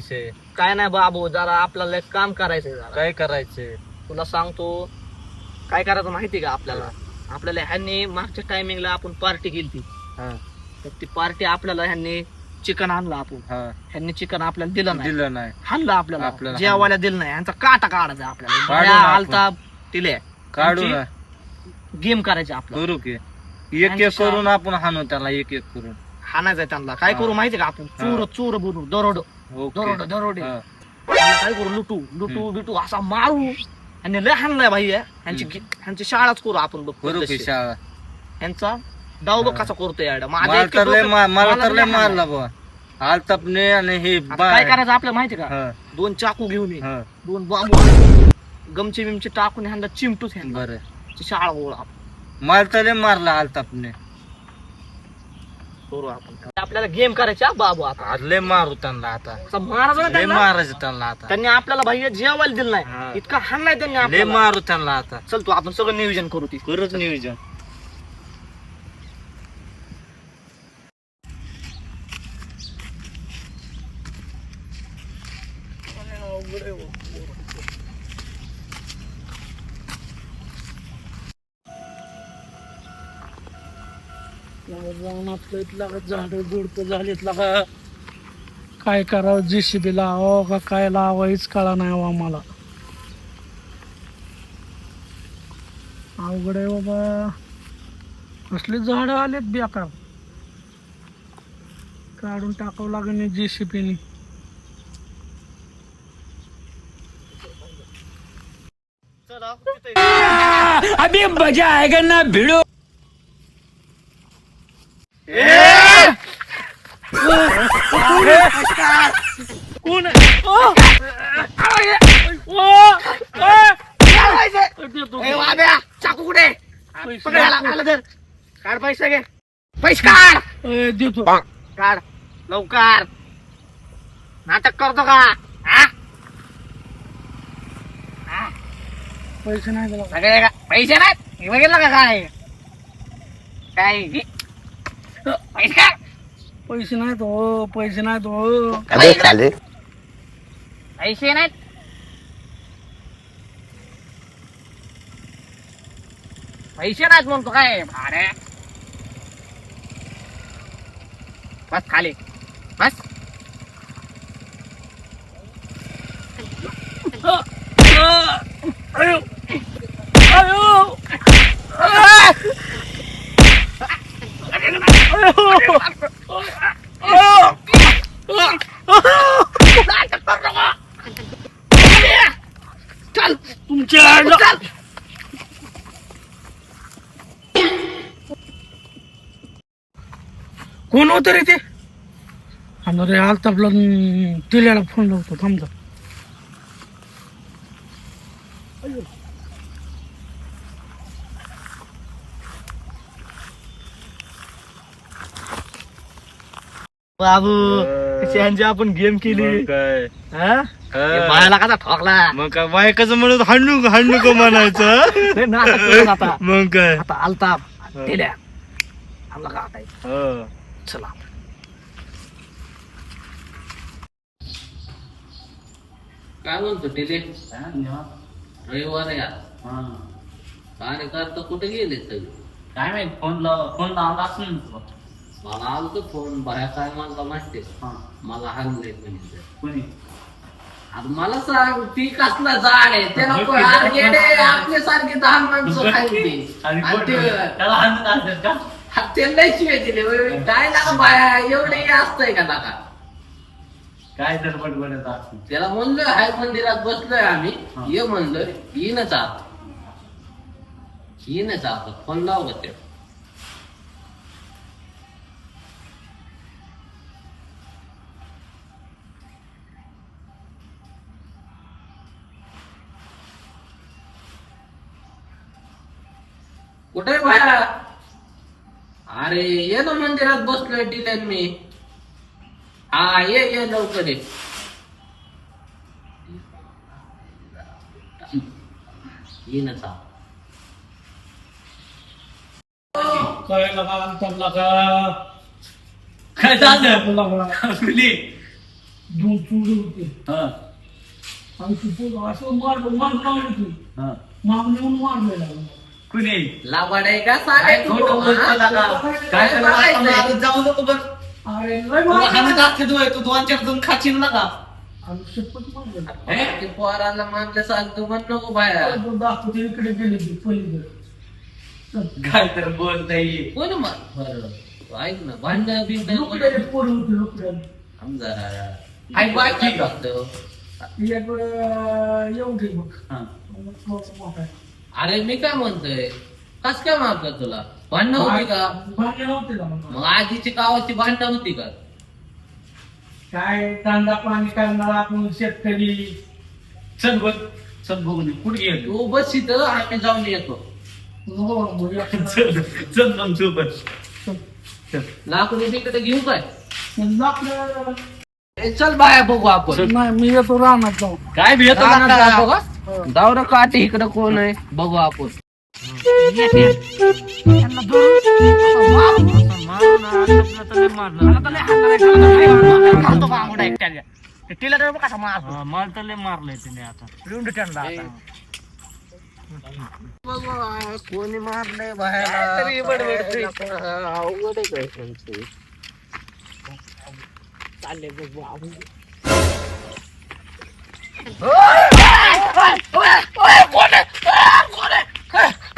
विषय काय नाही बाबू जरा आपल्याला एक काम करायचंय जरा. काय करायचंय? तुला सांगतो काय करायचं माहिती का आपल्याला? आपल्याला ह्यांनी मागच्या टायमिंगला आपण पार्टी केली ती हा. तर ती पार्टी आपल्याला ह्यांनी चिकन आणलं आपण. हा. ह्यांनी चिकन आपल्याला दिलं नाही. दिलं नाही. हाणलं आपल्याला. आपल्याला जेवायला दिलं नाही. ह्यांचा काटा काढायचा आपल्याला. काढू बाया ना आपण. आलता दिले काढू आमची- ना. गेम करायचे आपल्याला. करू की. एक एक करून आपण हाणू त्याला एक एक करून. हाणायचं त्यांना. काय करू माहिती का आपण? चूर चूर बनू दरोड. दरोड दरोडे. काय करू लुटू लुटू बिटू असा मारू. आणि लय हाणलाय भाई ह्यांची शाळाच करू आपण बघ ह्यांचा डाव बघ कसा करतोय मला तर लय मारला बा आलतापने आणि हे काय करायचं आपल्याला माहिती का? दोन चाकू घेऊन ये. दोन बांबू. गमचे बिमचे टाकून ह्यांना चिमटूच ह्यांना. बरं. शाळा गोळा मला तर लय मारला आलतापने करू आपण आपल्याला गेम करायचा बाबू आता. आज लय मारू त्यांना आता. असा मारायचा ना लय त्यांना. मारायचं त्यांना आता. त्यांनी आपल्याला भाई जेवायला दिलं हा. नाही इतका हाणलाय त्यांनी लय आपल्याला. मारू त्यांना आता. चल तू आपण सगळं नियोजन करू ती करूच नियोजन. आपलं इथलं झाड झुडपं झालीत लागा. काय करावं जेसीबी लावावं का काय लावावं हेच कळा नाही हो आम्हाला. अवघड आहे बाबा. कसली झाडं आलेत बेकार. काढून टाकावं लागेल जेसीबीने चला तिथे अभी मजा आएगा ना भिड़ो. कोण आहे? ओ! ओ! ए, वाब्या, चाकू कुठे. काढ पैसे घे. पैसे काढ! देतो. काढ. लवकर. नाटक करतो का? हा? पैसे नाही दिला. सगळे का- पैसे नाहीत? हे बघितलं का काय? काय? हे? पैसे पैसे नाहीत हो पैसे नाहीत हो पैसे नाहीत पैसे नाहीत म्हणतो काय भाडे बस खाली बस चल तुमच्या चल कोण होतं रे ते अरे आलतापला दिल्याला फोन लावतो थांबतो बाबू कशी आपण गेम केली. मग काय? हा? हा. हे बायाला कसा ठोकला? मग काय बायकाचं म्हणत हाणू हाणू का म्हणायचं? हे नाटक करून आता. मग काय? आता आलता दिल्या. आमला का आता हो. चला. काय म्हणतो टिले रविवार आहे आज. कार्यकर्ता कुठे गेले सगळे? काय माहीत फोन लाव फोन लावला असेल ना तुला. मला आलं तर फोन बाहेर काय मला माहिती हा. मला हल्ले म्हणजे कोणी? आता मला सांग ती कसला झाड आहे? त्याला कोण- अरे येडे, आपल्यासारखी दहा माणसं खायची. आणि आणि कोण- ते- त्याला हाणत असेल का? हा, ते लय शिवाय दिले. काय लागा बाया एवढे हे असतंय का लागा काय तर बडबडत असेल त्याला म्हणलोय हाय मंदिरात बसलोय आम्ही. हा. ये म्हणलोय येईनच आता येईनच आता फोन लाव का ते कुठे बाया अरे ये ना मंदिरात बसलोय डिलेन मी. हा ये ये लवकर ये. आता काय लगा आलतापला का काय झालं? लगा कुणी दोन चुडे होते. हा. आणि ती पोरं असं मारलं मारलं लावली होती हा. मागून येऊन मारलेला. कुणी? लावाड आहे का? साडे काय लागा? जाऊ नको बघ अरे लय तू दोन चार दोन आणि शपथ. ते मानलं म्हण नको बाहेर दाखवते इकडे गेले ते पलीकडे काय तर बोल नाही कोण बरं. ऐक ना भांडण बिंड लुकड्याचे पोरं होते लुकड्या. जरा. आई बाकी का? हा. थोडंसं मोठं आहे. अरे मी काय म्हणतोय? कस काय मारलं तुला? भांडणं होती का? भांडणं नव्हते का मग? मग आधीची गावाची भांडणं होती का? काय कांदा पाणी करणार आपण शेतकरी? चल बघ चल. कुठे गेली? तू बस इथं आम्ही जाऊन येतो. हो, हो, या. चल चल मग सोबत लाकडी तिकडे घेऊ काय? ए, चल बाया बघू आपण. नाही मी येतो राहणार जाऊ काय भेटत रानात जातो का दावर काटे इकडे कोण आहे? बघू आपण. मला तर लय मारलंय तिने आता रिंड त्यांना आता कोणी मारलंय बाहेर अवघड आहे काय त्यांचं.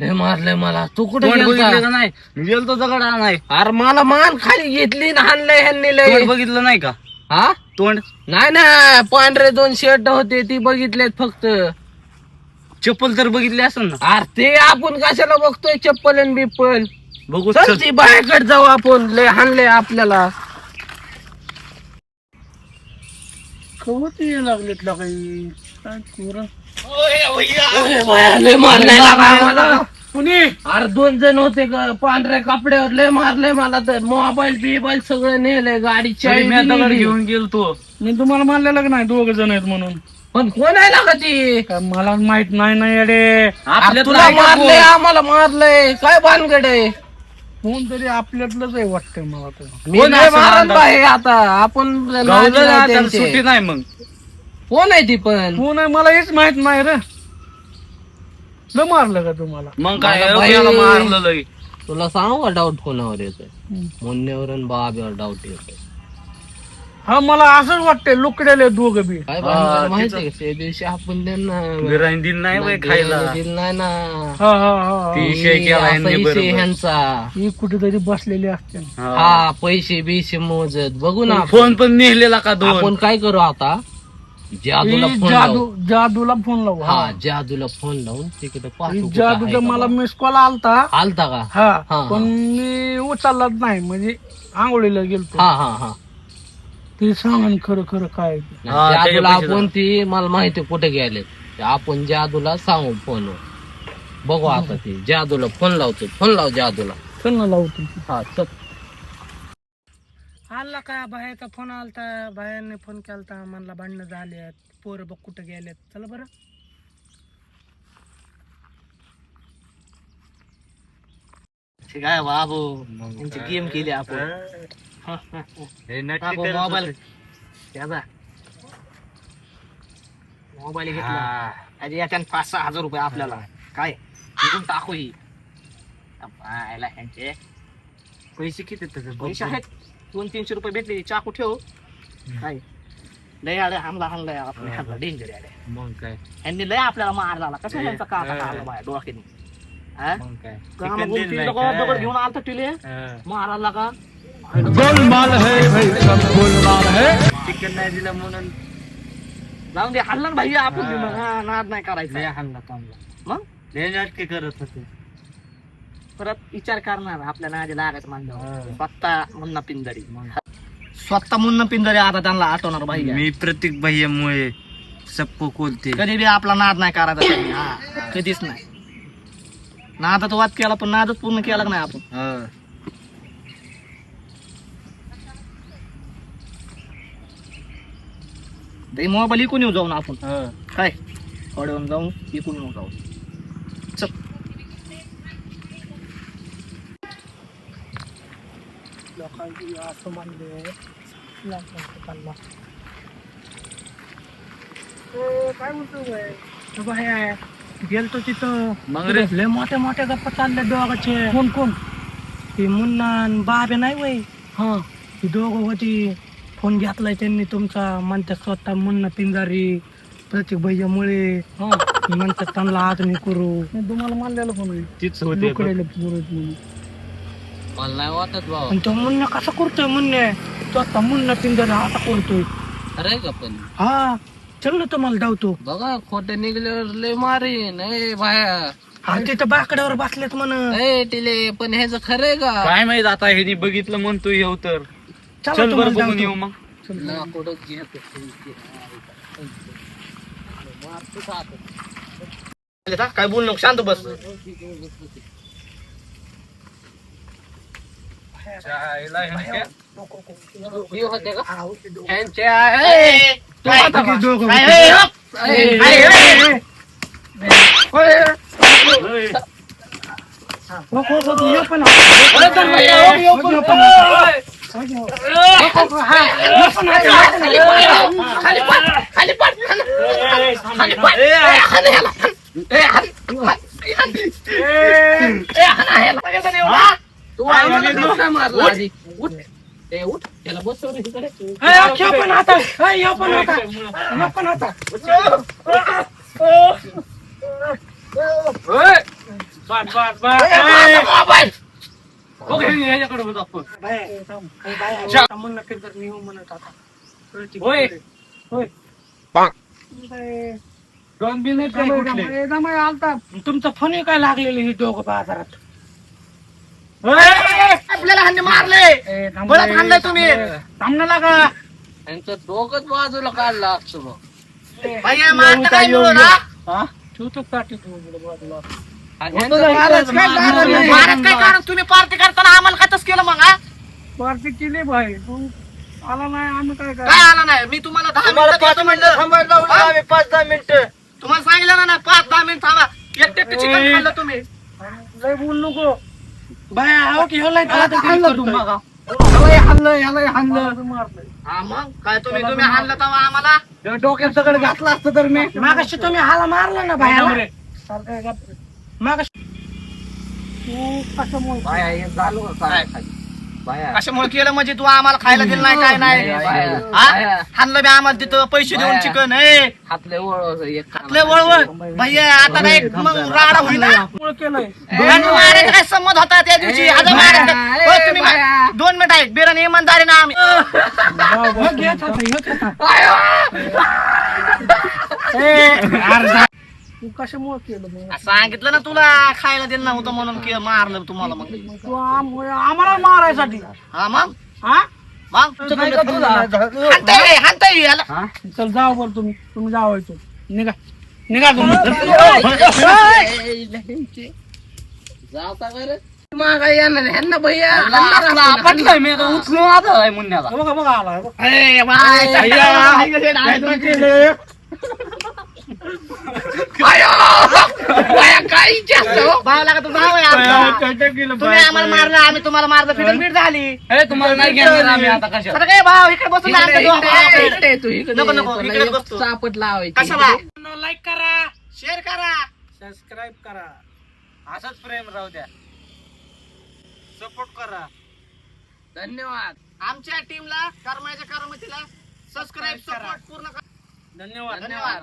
लय मारलंय मला. तू कुठे तोंड बघितलं? का नाही? मी गेलतो दगड नाही अरे मला मान खाली घेतली ना हाणलंय ह्यांनी लय. तोंड बघितलं नाही का? हा? तोंड? नाही ना पांढरे दोन शर्ट होते ती बघितलेत फक्त. चप्पल तर बघितली असेल ना? अरे ते आपण कशाला बघतोय चप्पल आणि बिप्पल? बघू चल. ती बाहेरकडे जाऊ आपण. लय हाणले आपल्याला. कवत ये लागलेत काही. कुणी? अरे दोन जण होते ग. पांढऱ्या कपड्यावर लय मारलंय मला तर. मोबाईल बिबाईल सगळं नेलंय गाडी घेऊन गेलतो. मी तुम्हाला मारलेलं का नाही? दोघ जण आहेत म्हणून. पण कोण आहे लागा ती? काय मला माहीत नाही ना येडे. तुला मारलंय आम्हाला मारलंय. काय भानगड आहे? कोण तरी आपल्यातलंच आहे वाटतंय मला तर. कोण मारत आता? आपण गावलं ना त्यांचे. सुट्टी नाही मग. कोण आहे ती पण? कोण आहे मला हेच माहीत नाही रे. न मारलं का तुम्हाला? मग काय मारलं लई तुला सांगू का डाऊट कोणावर येतोय. मुन्नेवर आणि बाब्यावर डाऊट येतोय. हा मला असंच वाटतंय लुकडेले दोघं बी. काय हा, भानगड माहितीये तिचं- का? त्या दिवशी आपण त्यांना बिर्याणी दिली नाही बाई खायला. दिलं नाही ना. हा हा हा ती हा. विषय केला असा यांनी विषय बरोबर. ह्यांचा. ही कुठेतरी बसलेली असते. हा. हा पैसे बिशे मोजत. बघू ना आपण. फोन पण नेलेला का दोन? आपण काय करू आता? जादूला फोन जादू लावू जादूला फोन लावू हा जादूला फोन लावून तिकडे ही पाहतो कुठं जादूचा आहे का मला बा. मिस कॉल आलता. आलता का? हा हा. पण मी उचललाच नाही म्हणजे आंघोळीला गेलतो. हा हा हा. ती सांगन खरं खरं काय ते. हा, जादूला आपण ती मला माहिती कुठे गेले. आपण जादूला सांगू फोनवर. बघू आता ती. जादूला फोन लावतो फोन लाव जादूला. चल ना लावतो. हा चल. आला का? बाहेरचा फोन आलता. बाहेरने फोन केलता. म्हणला भांडणं झाले पोरं बघ कुठं गेलेत. चला बरं. काय बाबू? यांची गेम केली आपण. हे. नक्की टाकू करत मोबाईल. त्याचा. मोबाईल घेतला. हा. अरे याच्यानं पाच सहा हजार रुपये आपल्याला. काय? इथून टाकू ही. पाहायला ह्यांचे. पैसे किती आहेत त्याचे? पैसे आहेत. दोन तीनशे रुपये भेटले चाकू ठेव. काय? लय आडे हाणला हाणलाय आपण हाणला डेंजर आडे मग काय? ह्यांनी लय आपल्याला मार झाला. कसं त्यांचा काटा खाल्ला बाय डोक्याने हा? मग काय? कामा चिकन गोष्टी दिलं नाही दगड दगड काय? घेऊन आलता टिले? हा. मारायला का? चिकन नाही दिलं म्हणून. जाऊन दे हल्ला ना भाई आपण हा. हा, नाद नाही करायचा. थांबला. मग? करत होते. परत विचार करणार आपल्या नादी लागायचं म्हणलं स्वतः मुन्ना पिंजरी. स्वतः मुन्ना पिंजरी आता त्यांना आठवणार भाई. मी प्रतीक भैयामुळे सबको कोलते कधी बी आपला नाद नाही करायचा त्यांनी हा. कधीच नाही. नादाचा वाद केला पण नादच पूर्ण केला का नाही आपण? ते मोबाईल इकून येऊ जाऊन आपण. काय? थोड्यावर जाऊन इकून येऊ जाऊ. लोकांची असं म्हणले लोकांना काय म्हणतो बाय गेलतो तिथं मग रे? लय मोठ्या मोठ्या गप्पा चालल्या दोघाचे कोण कोण ते मुन्ना आणि बाबे नाही वय हा ती दोघं होती फोन घेतलाय त्यांनी तुमचा म्हणतात स्वतः मुन्ना पिंजारी प्रतीक भैया मुळे म्हणतात त्यांना आज मी करू तुम्हाला मानलेलं फोन तीच नाही मला नाही वाटत भाऊ आणि तो मुन्ना कसा करतोय मुन्ने तो आता मुन्ना पिंजरा असा करतोय अरे का पण हा चल ना तुम्हाला धावतो बघा खोटे निघल्यावर लय मारीन ए भाया हा तिथं बाकड्यावर बसलेत म्हण ए टिले पण ह्याच खरंय का काय माहीत आता हे बघितलं म्हणतोय येऊ तर चला बरं बघून. येऊ मग घेत? काय बोल नको शांत बस होते का हा, होते दोघं. ह्यांच्या ए, तो आता किती दोघं काय, होते. ए, हप. ए, ए, ए, ए. हो, हो, हो, यो पण आहे. अरे तर भैया, हो, यो पण, यो हो. पण आहे. हो, यो. हो, हो, हा. यो पण आहे, यो पण आहे. खाली पाड, खाली पाड. खाली पाड. ए, हाण ह्याला. ए, हाण. हाण. ए, हाण ह्याला. सगळेजण येऊ ना. मारला आधी उठ ए त्याला बसव रे पण आता. पण आता. पण आता. बाय, म्हणत आता. होय. होय. बाय. जमाय, जमाय, जमाय आलता. तुमचा फोन काय लागलेले ही दोघं बाजारात आपल्याला हाणले मारले. रे, हाणलंय तुम्ही. थांब ना लागा. यांचं डोकंच बाजूला काढलं हा? ठेवतो काय. कारण? तुम्ही पार्टी करताना आम्हाला काय केलं मग पार्टी केली भाई. तू आला नाही आम्ही काय काय आला नाही? मी तुम्हाला दहा मिनिटं देतो म्हणलं हा? पाच दहा मिनिटं. तुम्हाला सांगितलं ना पाच दहा मिनिट थांबा. एकटे चिकन खाल्लं तुम्ही. लय बोल नको. बाय आहो की ह्याला हाणलं तुम्हाला हा मग? काय तुम्ही तुम्ही हाणलं तेव्हा आम्हाला? डोक्यात सगळं घातलं असतं तर मी. मागाशी तुम्ही हाला मारला ना बाहेर मागाशी तू कशामुळे बाया, हे झालं का काय खाली? कशामुळे केलं म्हणजे तू आम्हाला खायला दिलं नाही काय नाही? हा? हाणलं बी आम्हाला तिथं पैसे देऊन. चिकन हे हातले वळ एक हातले वळवळ भैया आता नाही मग राडा केलंय. मारायचा काय संमत होता त्या दिवशी? आता हो, तुम्ही मा- दोन मिनिट आहेत. बिराने इमानदारी ना आम्ही. होता, होता. तू कशामुळे केलं मग? सांगितलं ना तुला खायला दिलं नव्हतं म्हणून के मारलं तुम्हाला मग. तू आम- आम्हाला मारायसाठी. हा मग? हा? मग? हाणताय, हाणताय याला. चल जाऊ बरं तुम्ही. तुम्ही जावायचो निघा. निघा तुम्ही. मागा येणार ह्यांना भैया. मी आता उचलून आता आहे मुन्याला. बघा बघा आला! बाया, काय इच्छा हो? भाव लागत भाव आहे आमचा. तुम्ही आम्हाला मारलं आम्ही तुम्हाला मारलं फिटून फिट झाली तुम्हाला नाही घेणार आम्ही आता कशा काय भाव इकडे बसून नको, नको, इकडे बसतो. चापट लावायची. कशाला लाईक करा शेअर करा. सबस्क्राईब करा. असंच प्रेम राहू द्या. सपोर्ट करा. धन्यवाद. आमच्या टीमला कर्माच्या कर्मतीला सबस्क्राईब सपोर्ट पूर्ण करा. धन्यवाद. धन्यवाद.